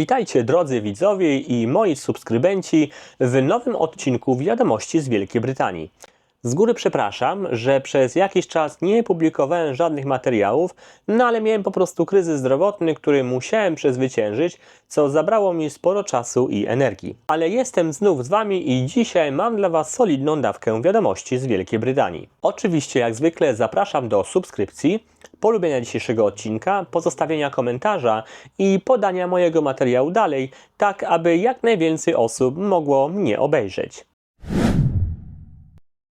Witajcie drodzy widzowie i moi subskrybenci w nowym odcinku Wiadomości z Wielkiej Brytanii. Z góry przepraszam, że przez jakiś czas nie publikowałem żadnych materiałów, no ale miałem po prostu kryzys zdrowotny, który musiałem przezwyciężyć, co zabrało mi sporo czasu i energii. Ale jestem znów z Wami i dzisiaj mam dla Was solidną dawkę wiadomości z Wielkiej Brytanii. Oczywiście, jak zwykle, zapraszam do subskrypcji, polubienia dzisiejszego odcinka, pozostawienia komentarza i podania mojego materiału dalej, tak aby jak najwięcej osób mogło mnie obejrzeć.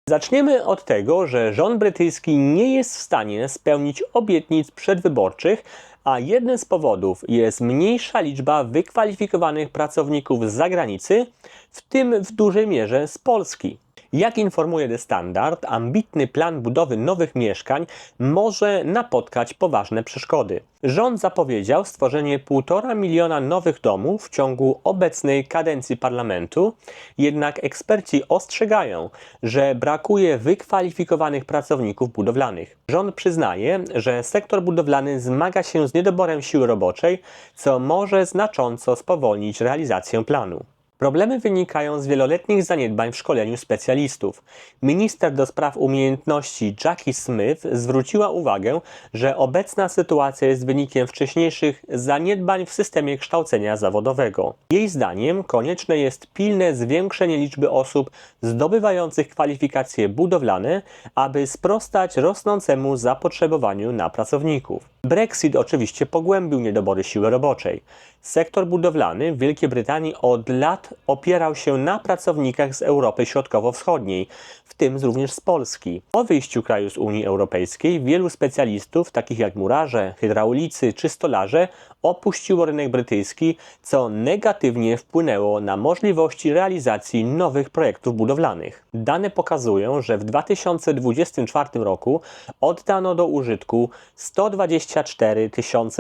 Zaczniemy od tego, że rząd brytyjski nie jest w stanie spełnić obietnic przedwyborczych, a jednym z powodów jest mniejsza liczba wykwalifikowanych pracowników z zagranicy, w tym w dużej mierze z Polski. Jak informuje The Standard, ambitny plan budowy nowych mieszkań może napotkać poważne przeszkody. Rząd zapowiedział stworzenie 1,5 miliona nowych domów w ciągu obecnej kadencji parlamentu, jednak eksperci ostrzegają, że brakuje wykwalifikowanych pracowników budowlanych. Rząd przyznaje, że sektor budowlany zmaga się z niedoborem siły roboczej, co może znacząco spowolnić realizację planu. Problemy wynikają z wieloletnich zaniedbań w szkoleniu specjalistów. Minister do spraw umiejętności Jackie Smith zwróciła uwagę, że obecna sytuacja jest wynikiem wcześniejszych zaniedbań w systemie kształcenia zawodowego. Jej zdaniem konieczne jest pilne zwiększenie liczby osób zdobywających kwalifikacje budowlane, aby sprostać rosnącemu zapotrzebowaniu na pracowników. Brexit oczywiście pogłębił niedobory siły roboczej. Sektor budowlany w Wielkiej Brytanii od lat opierał się na pracownikach z Europy Środkowo-Wschodniej, w tym również z Polski. Po wyjściu kraju z Unii Europejskiej wielu specjalistów, takich jak murarze, hydraulicy czy stolarze, opuściło rynek brytyjski, co negatywnie wpłynęło na możliwości realizacji nowych projektów budowlanych. Dane pokazują, że w 2024 roku oddano do użytku 124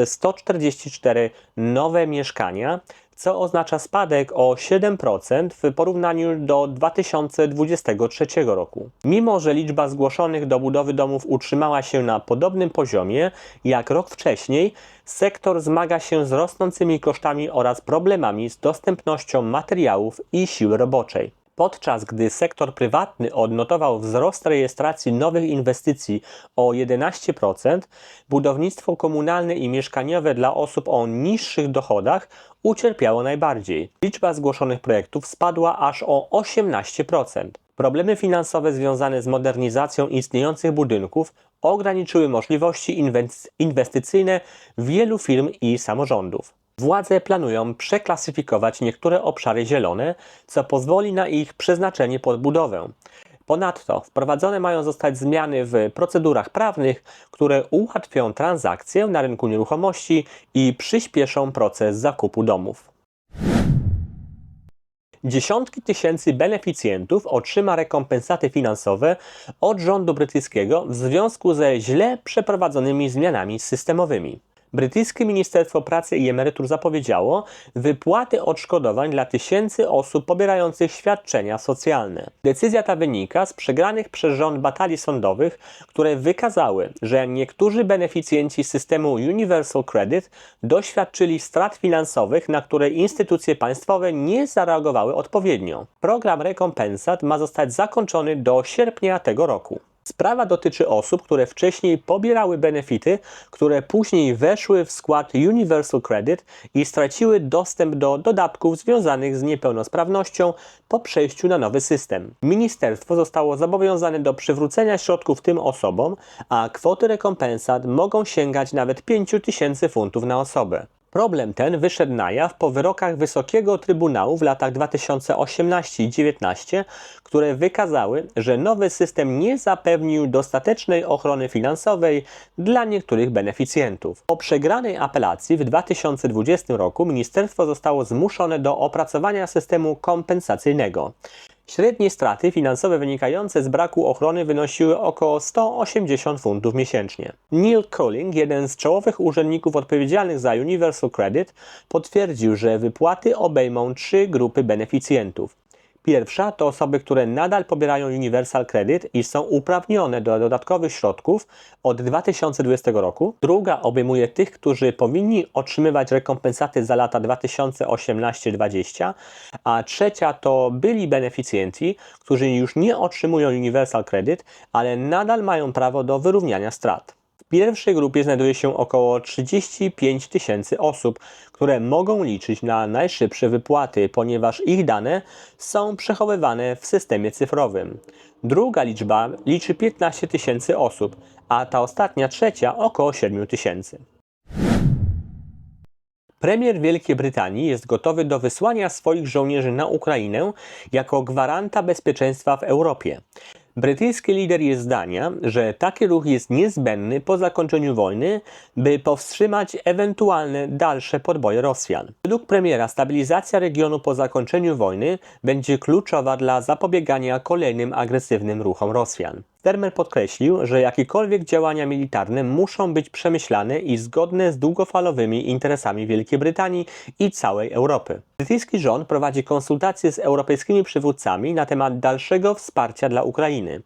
144 nowe co oznacza spadek o 7% w porównaniu do 2023 roku. Mimo, że liczba zgłoszonych do budowy domów utrzymała się na podobnym poziomie jak rok wcześniej, sektor zmaga się z rosnącymi kosztami oraz problemami z dostępnością materiałów i siły roboczej. Podczas gdy sektor prywatny odnotował wzrost rejestracji nowych inwestycji o 11%, budownictwo komunalne i mieszkaniowe dla osób o niższych dochodach ucierpiało najbardziej. Liczba zgłoszonych projektów spadła aż o 18%. Problemy finansowe związane z modernizacją istniejących budynków ograniczyły możliwości inwestycyjne wielu firm i samorządów. Władze planują przeklasyfikować niektóre obszary zielone, co pozwoli na ich przeznaczenie pod budowę. Ponadto wprowadzone mają zostać zmiany w procedurach prawnych, które ułatwią transakcje na rynku nieruchomości i przyspieszą proces zakupu domów. Dziesiątki tysięcy beneficjentów otrzyma rekompensaty finansowe od rządu brytyjskiego w związku ze źle przeprowadzonymi zmianami systemowymi. Brytyjskie Ministerstwo Pracy i Emerytur zapowiedziało wypłaty odszkodowań dla tysięcy osób pobierających świadczenia socjalne. Decyzja ta wynika z przegranych przez rząd batalii sądowych, które wykazały, że niektórzy beneficjenci systemu Universal Credit doświadczyli strat finansowych, na które instytucje państwowe nie zareagowały odpowiednio. Program rekompensat ma zostać zakończony do sierpnia tego roku. Sprawa dotyczy osób, które wcześniej pobierały benefity, które później weszły w skład Universal Credit i straciły dostęp do dodatków związanych z niepełnosprawnością po przejściu na nowy system. Ministerstwo zostało zobowiązane do przywrócenia środków tym osobom, a kwoty rekompensat mogą sięgać nawet 5 tysięcy funtów na osobę. Problem ten wyszedł na jaw po wyrokach Wysokiego Trybunału w latach 2018 i 2019, które wykazały, że nowy system nie zapewnił dostatecznej ochrony finansowej dla niektórych beneficjentów. Po przegranej apelacji w 2020 roku ministerstwo zostało zmuszone do opracowania systemu kompensacyjnego. Średnie straty finansowe wynikające z braku ochrony wynosiły około 180 funtów miesięcznie. Neil Colling, jeden z czołowych urzędników odpowiedzialnych za Universal Credit, potwierdził, że wypłaty obejmą trzy grupy beneficjentów. Pierwsza to osoby, które nadal pobierają Universal Credit i są uprawnione do dodatkowych środków od 2020 roku. Druga obejmuje tych, którzy powinni otrzymywać rekompensaty za lata 2018-2020, a trzecia to byli beneficjenci, którzy już nie otrzymują Universal Credit, ale nadal mają prawo do wyrównania strat. Pierwszej grupie znajduje się około 35 tysięcy osób, które mogą liczyć na najszybsze wypłaty, ponieważ ich dane są przechowywane w systemie cyfrowym. Druga liczba liczy 15 tysięcy osób, a ta ostatnia trzecia około 7 tysięcy. Premier Wielkiej Brytanii jest gotowy do wysłania swoich żołnierzy na Ukrainę jako gwaranta bezpieczeństwa w Europie. Brytyjski lider jest zdania, że taki ruch jest niezbędny po zakończeniu wojny, by powstrzymać ewentualne dalsze podboje Rosjan. Według premiera stabilizacja regionu po zakończeniu wojny będzie kluczowa dla zapobiegania kolejnym agresywnym ruchom Rosjan. Termer podkreślił, że jakiekolwiek działania militarne muszą być przemyślane i zgodne z długofalowymi interesami Wielkiej Brytanii i całej Europy. Brytyjski rząd prowadzi konsultacje z europejskimi przywódcami na temat dalszego wsparcia dla Ukrainy.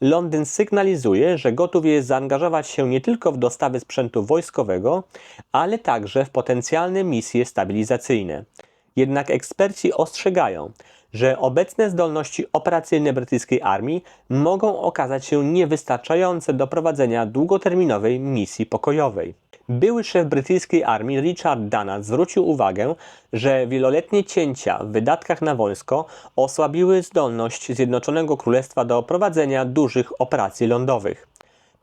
Londyn sygnalizuje, że gotów jest zaangażować się nie tylko w dostawy sprzętu wojskowego, ale także w potencjalne misje stabilizacyjne. Jednak eksperci ostrzegają, że obecne zdolności operacyjne brytyjskiej armii mogą okazać się niewystarczające do prowadzenia długoterminowej misji pokojowej. Były szef brytyjskiej armii Richard Dannat zwrócił uwagę, że wieloletnie cięcia w wydatkach na wojsko osłabiły zdolność Zjednoczonego Królestwa do prowadzenia dużych operacji lądowych.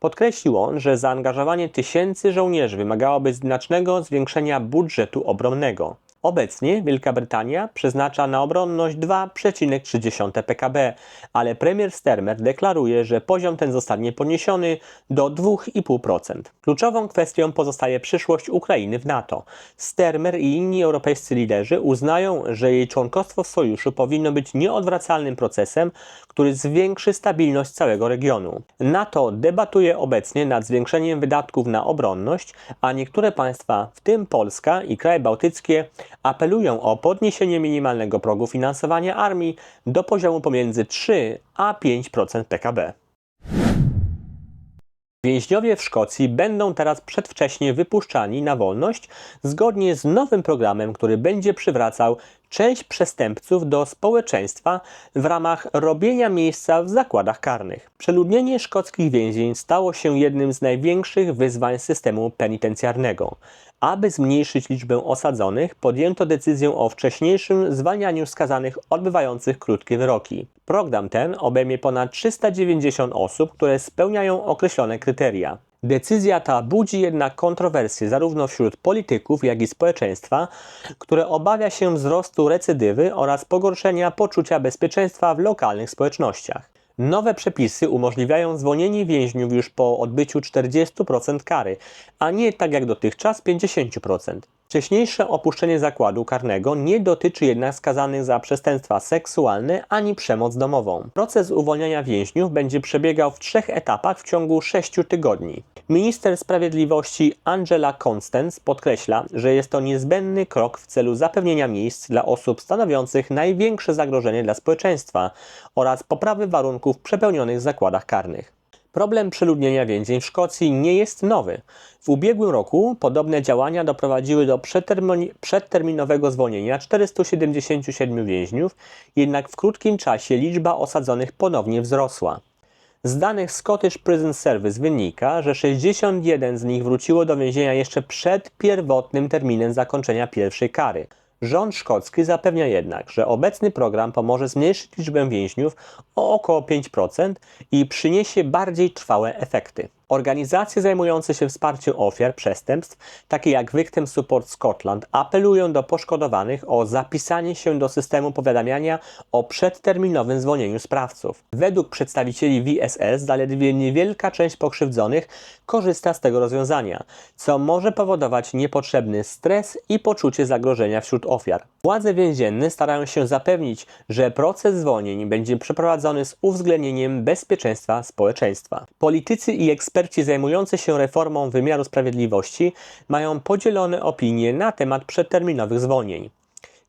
Podkreślił on, że zaangażowanie tysięcy żołnierzy wymagałoby znacznego zwiększenia budżetu obronnego. Obecnie Wielka Brytania przeznacza na obronność 2,3 PKB, ale premier Starmer deklaruje, że poziom ten zostanie podniesiony do 2,5%. Kluczową kwestią pozostaje przyszłość Ukrainy w NATO. Starmer i inni europejscy liderzy uznają, że jej członkostwo w sojuszu powinno być nieodwracalnym procesem, który zwiększy stabilność całego regionu. NATO debatuje obecnie nad zwiększeniem wydatków na obronność, a niektóre państwa, w tym Polska i kraje bałtyckie, apelują o podniesienie minimalnego progu finansowania armii do poziomu pomiędzy 3 a 5% PKB. Więźniowie w Szkocji będą teraz przedwcześnie wypuszczani na wolność zgodnie z nowym programem, który będzie przywracał część przestępców do społeczeństwa w ramach robienia miejsca w zakładach karnych. Przeludnienie szkockich więzień stało się jednym z największych wyzwań systemu penitencjarnego. Aby zmniejszyć liczbę osadzonych, podjęto decyzję o wcześniejszym zwalnianiu skazanych odbywających krótkie wyroki. Program ten obejmie ponad 390 osób, które spełniają określone kryteria. Decyzja ta budzi jednak kontrowersje zarówno wśród polityków, jak i społeczeństwa, które obawia się wzrostu recydywy oraz pogorszenia poczucia bezpieczeństwa w lokalnych społecznościach. Nowe przepisy umożliwiają zwolnienie więźniów już po odbyciu 40% kary, a nie tak jak dotychczas 50%. Wcześniejsze opuszczenie zakładu karnego nie dotyczy jednak skazanych za przestępstwa seksualne ani przemoc domową. Proces uwolniania więźniów będzie przebiegał w trzech etapach w ciągu sześciu tygodni. Minister Sprawiedliwości Angela Constance podkreśla, że jest to niezbędny krok w celu zapewnienia miejsc dla osób stanowiących największe zagrożenie dla społeczeństwa oraz poprawy warunków w przepełnionych zakładach karnych. Problem przeludnienia więzień w Szkocji nie jest nowy. W ubiegłym roku podobne działania doprowadziły do przedterminowego zwolnienia 477 więźniów, jednak w krótkim czasie liczba osadzonych ponownie wzrosła. Z danych Scottish Prison Service wynika, że 61 z nich wróciło do więzienia jeszcze przed pierwotnym terminem zakończenia pierwszej kary. Rząd szkocki zapewnia jednak, że obecny program pomoże zmniejszyć liczbę więźniów o około 5% i przyniesie bardziej trwałe efekty. Organizacje zajmujące się wsparciem ofiar przestępstw, takie jak Victim Support Scotland, apelują do poszkodowanych o zapisanie się do systemu powiadamiania o przedterminowym zwolnieniu sprawców. Według przedstawicieli VSS zaledwie niewielka część pokrzywdzonych korzysta z tego rozwiązania, co może powodować niepotrzebny stres i poczucie zagrożenia wśród ofiar. Władze więzienne starają się zapewnić, że proces zwolnień będzie przeprowadzony z uwzględnieniem bezpieczeństwa społeczeństwa. Politycy i eksperci zajmujący się reformą wymiaru sprawiedliwości mają podzielone opinie na temat przedterminowych zwolnień.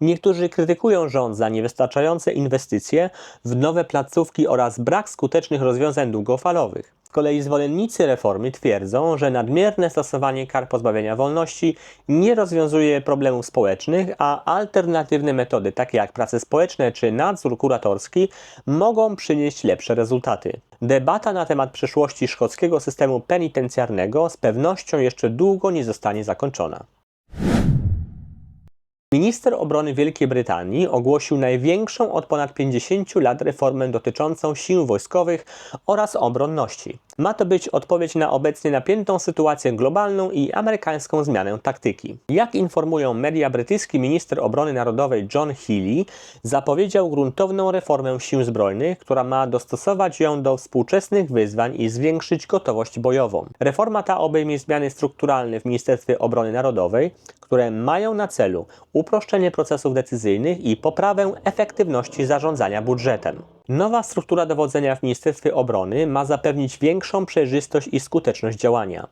Niektórzy krytykują rząd za niewystarczające inwestycje w nowe placówki oraz brak skutecznych rozwiązań długofalowych. Z kolei zwolennicy reformy twierdzą, że nadmierne stosowanie kar pozbawienia wolności nie rozwiązuje problemów społecznych, a alternatywne metody, takie jak prace społeczne czy nadzór kuratorski, mogą przynieść lepsze rezultaty. Debata na temat przyszłości szkockiego systemu penitencjarnego z pewnością jeszcze długo nie zostanie zakończona. Minister obrony Wielkiej Brytanii ogłosił największą od ponad 50 lat reformę dotyczącą sił wojskowych oraz obronności. Ma to być odpowiedź na obecnie napiętą sytuację globalną i amerykańską zmianę taktyki. Jak informują media brytyjski, minister obrony narodowej John Healey zapowiedział gruntowną reformę sił zbrojnych, która ma dostosować ją do współczesnych wyzwań i zwiększyć gotowość bojową. Reforma ta obejmie zmiany strukturalne w Ministerstwie Obrony Narodowej, które mają na celu uproszczenie procesów decyzyjnych i poprawę efektywności zarządzania budżetem. Nowa struktura dowodzenia w Ministerstwie Obrony ma zapewnić większą przejrzystość i skuteczność działania.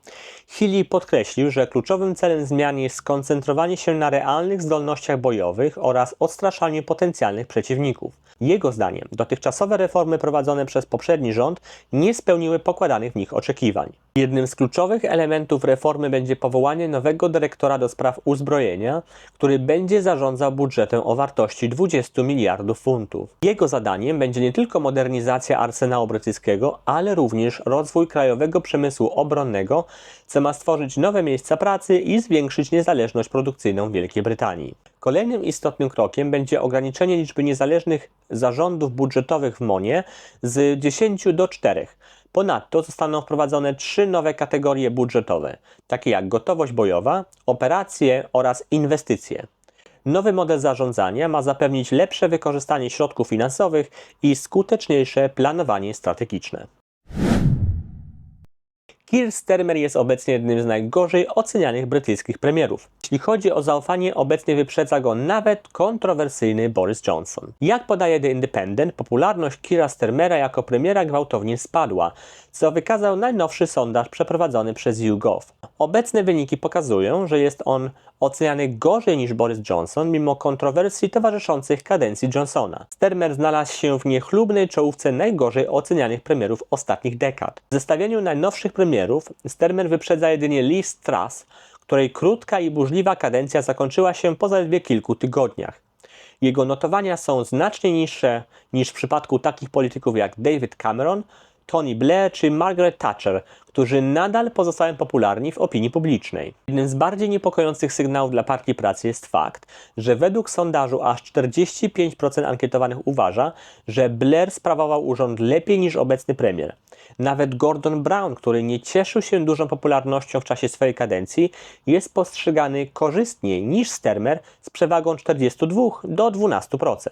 Healy podkreślił, że kluczowym celem zmian jest skoncentrowanie się na realnych zdolnościach bojowych oraz odstraszaniu potencjalnych przeciwników. Jego zdaniem dotychczasowe reformy prowadzone przez poprzedni rząd nie spełniły pokładanych w nich oczekiwań. Jednym z kluczowych elementów reformy będzie powołanie nowego dyrektora do spraw uzbrojenia, który będzie zarządzał budżetem o wartości 20 miliardów funtów. Jego zadaniem będzie nie tylko modernizacja arsenału brytyjskiego, ale również rozwój krajowego przemysłu obronnego, co ma stworzyć nowe miejsca pracy i zwiększyć niezależność produkcyjną Wielkiej Brytanii. Kolejnym istotnym krokiem będzie ograniczenie liczby niezależnych zarządów budżetowych w MONie z 10 do 4. Ponadto zostaną wprowadzone trzy nowe kategorie budżetowe, takie jak gotowość bojowa, operacje oraz inwestycje. Nowy model zarządzania ma zapewnić lepsze wykorzystanie środków finansowych i skuteczniejsze planowanie strategiczne. Keir Starmer jest obecnie jednym z najgorzej ocenianych brytyjskich premierów. Jeśli chodzi o zaufanie, obecnie wyprzedza go nawet kontrowersyjny Boris Johnson. Jak podaje The Independent, popularność Keira Starmera jako premiera gwałtownie spadła, co wykazał najnowszy sondaż przeprowadzony przez YouGov. Obecne wyniki pokazują, że jest on oceniany gorzej niż Boris Johnson, mimo kontrowersji towarzyszących kadencji Johnsona. Starmer znalazł się w niechlubnej czołówce najgorzej ocenianych premierów ostatnich dekad. W zestawieniu najnowszych premierów Starmer wyprzedza jedynie Liz Truss, której krótka i burzliwa kadencja zakończyła się po zaledwie kilku tygodniach. Jego notowania są znacznie niższe niż w przypadku takich polityków jak David Cameron, Tony Blair czy Margaret Thatcher, którzy nadal pozostają popularni w opinii publicznej. Jednym z bardziej niepokojących sygnałów dla Partii Pracy jest fakt, że według sondażu aż 45% ankietowanych uważa, że Blair sprawował urząd lepiej niż obecny premier. Nawet Gordon Brown, który nie cieszył się dużą popularnością w czasie swojej kadencji, jest postrzegany korzystniej niż Stermer z przewagą 42 do 12%.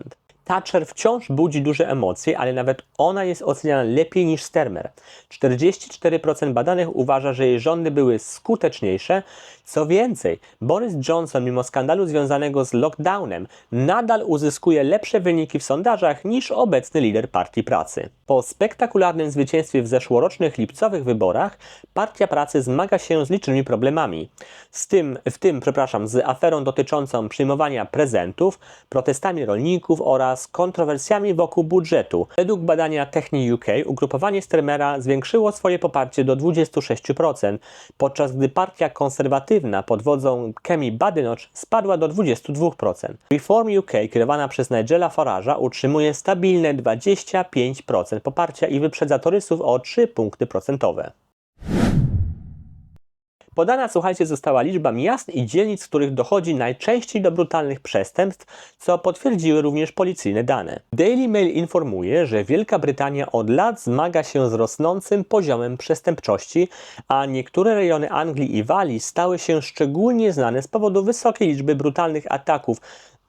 Thatcher wciąż budzi duże emocje, ale nawet ona jest oceniana lepiej niż Stermer. 44% badanych uważa, że jej rządy były skuteczniejsze. Co więcej, Boris Johnson, mimo skandalu związanego z lockdownem, nadal uzyskuje lepsze wyniki w sondażach niż obecny lider Partii Pracy. Po spektakularnym zwycięstwie w zeszłorocznych lipcowych wyborach, Partia Pracy zmaga się z licznymi problemami. Z tym, w tym, przepraszam, z aferą dotyczącą przyjmowania prezentów, protestami rolników oraz kontrowersjami wokół budżetu. Według badania Techni UK ugrupowanie Stermera zwiększyło swoje poparcie do 26%, podczas gdy partia konserwatywna pod wodzą Kemi Badenoch spadła do 22%. Reform UK kierowana przez Nigela Farage'a utrzymuje stabilne 25% poparcia i wyprzedza torysów o 3 punkty procentowe. Podana, słuchajcie, została liczba miast i dzielnic, w których dochodzi najczęściej do brutalnych przestępstw, co potwierdziły również policyjne dane. Daily Mail informuje, że Wielka Brytania od lat zmaga się z rosnącym poziomem przestępczości, a niektóre rejony Anglii i Walii stały się szczególnie znane z powodu wysokiej liczby brutalnych ataków,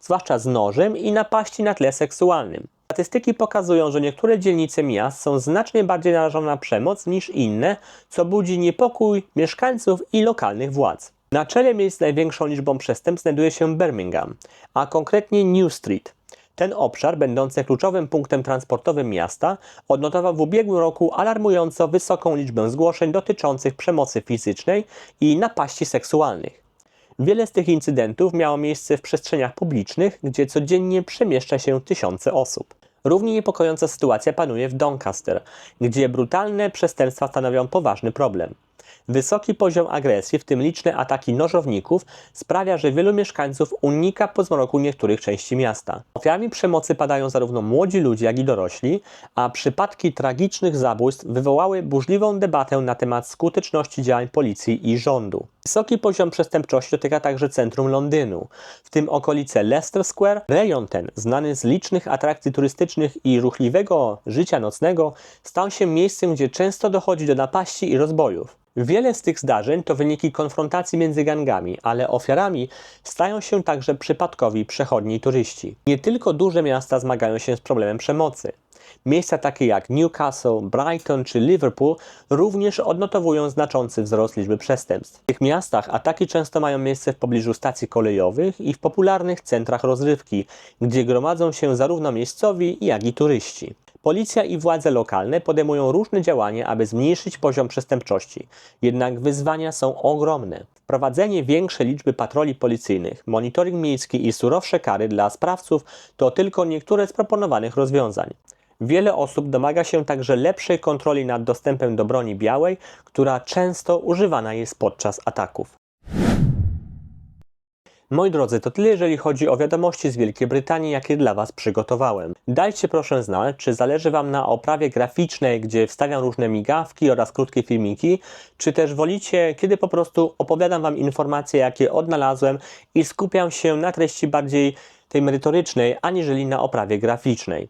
zwłaszcza z nożem i napaści na tle seksualnym. Statystyki pokazują, że niektóre dzielnice miast są znacznie bardziej narażone na przemoc niż inne, co budzi niepokój mieszkańców i lokalnych władz. Na czele miejsc z największą liczbą przestępstw znajduje się Birmingham, a konkretnie New Street. Ten obszar, będący kluczowym punktem transportowym miasta, odnotował w ubiegłym roku alarmująco wysoką liczbę zgłoszeń dotyczących przemocy fizycznej i napaści seksualnych. Wiele z tych incydentów miało miejsce w przestrzeniach publicznych, gdzie codziennie przemieszcza się tysiące osób. Równie niepokojąca sytuacja panuje w Doncaster, gdzie brutalne przestępstwa stanowią poważny problem. Wysoki poziom agresji, w tym liczne ataki nożowników, sprawia, że wielu mieszkańców unika pozmroku niektórych części miasta. Ofiarami przemocy padają zarówno młodzi ludzie, jak i dorośli, a przypadki tragicznych zabójstw wywołały burzliwą debatę na temat skuteczności działań policji i rządu. Wysoki poziom przestępczości dotyka także centrum Londynu, w tym okolice Leicester Square. Rejon ten, znany z licznych atrakcji turystycznych i ruchliwego życia nocnego, stał się miejscem, gdzie często dochodzi do napaści i rozbojów. Wiele z tych zdarzeń to wyniki konfrontacji między gangami, ale ofiarami stają się także przypadkowi przechodni i turyści. Nie tylko duże miasta zmagają się z problemem przemocy. Miejsca takie jak Newcastle, Brighton czy Liverpool również odnotowują znaczący wzrost liczby przestępstw. W tych miastach ataki często mają miejsce w pobliżu stacji kolejowych i w popularnych centrach rozrywki, gdzie gromadzą się zarówno miejscowi, jak i turyści. Policja i władze lokalne podejmują różne działania, aby zmniejszyć poziom przestępczości. Jednak wyzwania są ogromne. Wprowadzenie większej liczby patroli policyjnych, monitoring miejski i surowsze kary dla sprawców to tylko niektóre z proponowanych rozwiązań. Wiele osób domaga się także lepszej kontroli nad dostępem do broni białej, która często używana jest podczas ataków. Moi drodzy, to tyle jeżeli chodzi o wiadomości z Wielkiej Brytanii, jakie dla Was przygotowałem. Dajcie proszę znać, czy zależy Wam na oprawie graficznej, gdzie wstawiam różne migawki oraz krótkie filmiki, czy też wolicie, kiedy po prostu opowiadam Wam informacje, jakie odnalazłem i skupiam się na treści bardziej tej merytorycznej, aniżeli na oprawie graficznej.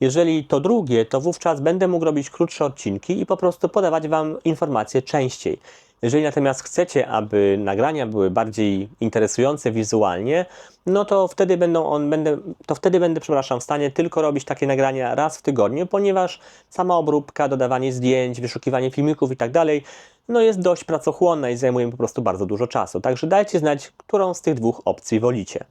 Jeżeli to drugie, to wówczas będę mógł robić krótsze odcinki i po prostu podawać Wam informacje częściej. Jeżeli natomiast chcecie, aby nagrania były bardziej interesujące wizualnie, no to wtedy będą on, będę, to wtedy będę, przepraszam, w stanie tylko robić takie nagrania raz w tygodniu, ponieważ sama obróbka, dodawanie zdjęć, wyszukiwanie filmików i tak dalej, no jest dość pracochłonna i zajmuje mi po prostu bardzo dużo czasu. Także dajcie znać, którą z tych dwóch opcji wolicie.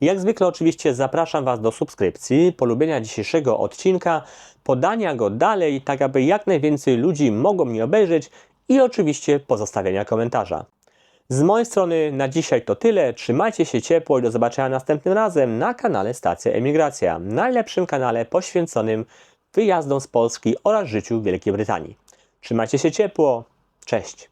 Jak zwykle oczywiście zapraszam Was do subskrypcji, polubienia dzisiejszego odcinka, podania go dalej, tak aby jak najwięcej ludzi mogło mnie obejrzeć i oczywiście pozostawienia komentarza. Z mojej strony na dzisiaj to tyle. Trzymajcie się ciepło i do zobaczenia następnym razem na kanale Stacja Emigracja, najlepszym kanale poświęconym wyjazdom z Polski oraz życiu w Wielkiej Brytanii. Trzymajcie się ciepło. Cześć.